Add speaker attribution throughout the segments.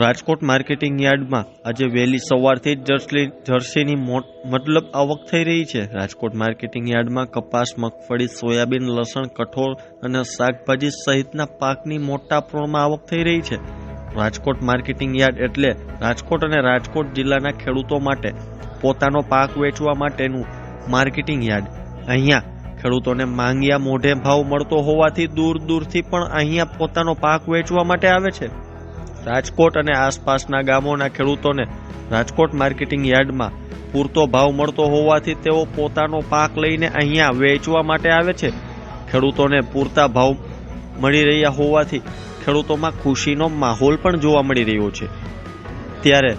Speaker 1: Rajkot marketing યાર્ડમાં આજે વહેલી સવારથી જ જર્સી જર્સીની મતલબ આવક થઈ રહી છે. રાજકોટ માર્કેટિંગ યાર્ડમાં કપાસ, મગફળી, સોયાબીન, લસણ, કઠોળ અને શાકભાજી સહિતના પાકની મોટા પ્રમાણમાં આવક થઈ રહી છે. રાજકોટ માર્કેટિંગ યાર્ડ એટલે રાજકોટ અને રાજકોટ જિલ્લાના ખેડૂતો માટે પોતાનો પાક વેચવા માટેનું માર્કેટિંગ યાર્ડ. અહીંયા ખેડૂતોને માંગ્યા મોઢે ભાવ મળતો હોવાથી દૂર દૂરથી પણ અહીંયા પોતાનો પાક વેચવા માટે આવે છે. રાજકોટ અને આસપાસના ગામોના ખેડૂતોને રાજકોટ માર્કેટિંગ યાર્ડમાં પૂરતો ભાવ મળતો હોવાથી તેઓ પોતાનો પાક લઈને અહીંયા વેચવા માટે આવે છે. ખેડૂતોને પૂરતા ભાવ મળી રહ્યા હોવાથી ખેડૂતોમાં ખુશીનો માહોલ પણ જોવા મળી રહ્યો છે. ત્યારે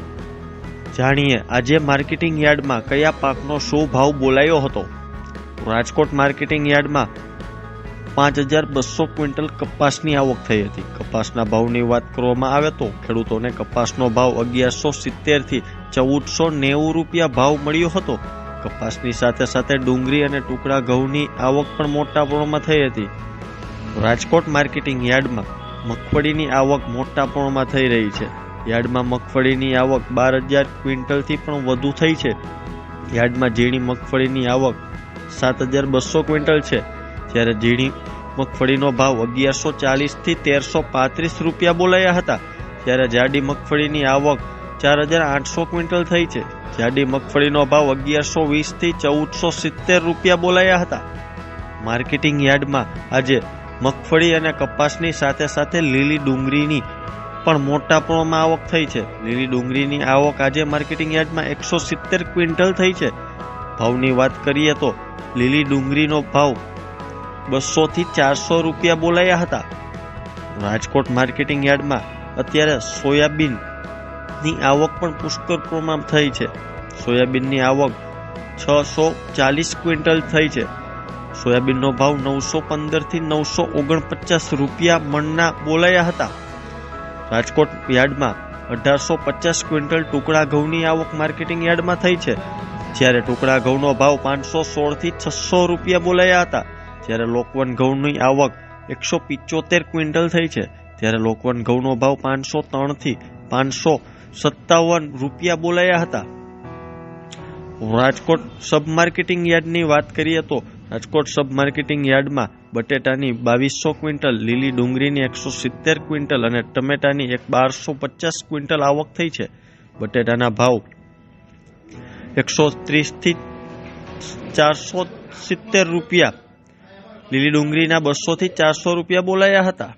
Speaker 1: જાણીએ આજે માર્કેટિંગ યાર્ડમાં કયા પાકનો શું ભાવ બોલાયો હતો? રાજકોટ માર્કેટિંગ યાર્ડમાં પાંચ હજાર બસો ક્વિન્ટલ કપાસની આવક થઈ હતી. કપાસના ભાવની વાત કરવામાં આવે તો ખેડૂતોને કપાસનો ભાવ અગિયારસો સિત્તેરથી ચૌદસો નેવું રૂપિયા ભાવ મળ્યો હતો. કપાસની સાથે સાથે ડુંગળી અને ટુકડા ઘઉંની આવક પણ મોટા પ્રમાણમાં થઈ હતી. રાજકોટ માર્કેટિંગ યાર્ડમાં મગફળીની આવક મોટા પ્રમાણમાં થઈ રહી છે. યાર્ડમાં મગફળીની આવક બાર હજાર ક્વિન્ટલથી પણ વધુ થઈ છે. યાર્ડમાં ઝીણી મગફળીની આવક સાત હજાર બસો ક્વિન્ટલ છે. જ્યારે ઝીણી મગફળીનો ભાવ અગિયારસો ચાલીસથી તેરસો પાંત્રીસ રૂપિયા બોલાયા હતા. ત્યારે જાડી મગફળીની આવક ચાર હજાર આઠસો ક્વિન્ટલ થઈ છે. જાડી મગફળીનો ભાવ અગિયારસો વીસથી ચૌદસો સિત્તેર રૂપિયા બોલાયા હતા. માર્કેટિંગ યાર્ડમાં આજે મગફળી અને કપાસની સાથે સાથે લીલી ડુંગળીની પણ મોટા પ્રમાણમાં આવક થઈ છે. લીલી ડુંગળીની આવક આજે માર્કેટિંગ યાર્ડમાં એકસો સિત્તેર ક્વિન્ટલ થઈ છે. ભાવની વાત કરીએ તો લીલી ડુંગળીનો ભાવ બસોથી ચારસો રૂપિયા બોલાયા હતા. રાજકોટ માર્કેટિંગ યાર્ડમાં અત્યારે સોયાબીનની આવક પણ પુષ્કળ પ્રમાણ થઈ છે. સોયાબીનની આવક છસો ચાલીસ ક્વિન્ટલ થઈ છે. સોયાબીનનો ભાવ નવસો પંદરથી નવસો ઓગણપચાસ રૂપિયા મણના બોલાયા હતા. રાજકોટ યાર્ડમાં અઢારસો પચાસ ક્વિન્ટલ ટુકડા ઘઉંની આવક માર્કેટિંગ યાર્ડમાં થઈ છે. જ્યારે ટુકડા ઘઉંનો ભાવ પાંચસો સોળથી છસો રૂપિયા બોલાયા હતા. જ્યારે લોકવન ઘઉંની આવક એકસો પિચોતેર ક્વિન્ટલ થઈ છે, ત્યારે લોકવન ઘઉંનો ભાવ પાંચસો ત્રણથી પાંચસો સત્તાવન રૂપિયા બોલાયા હતા. રાજકોટ સબ માર્કેટિંગ યાર્ડની વાત કરીએ તો રાજકોટ સબ માર્કેટિંગ યાર્ડમાં બટેટાની બાવીસો ક્વિન્ટલ, લીલી ડુંગળીની એકસો સિત્તેર ક્વિન્ટલ અને ટમેટાની એક બારસો પચાસ ક્વિન્ટલ આવક થઈ છે. બટેટાના ભાવ એકસો ત્રીસથી ચારસો સિત્તેર રૂપિયા લીલી ડુંગળીના બસોથી ચારસો રૂપિયા બોલાયા હતા.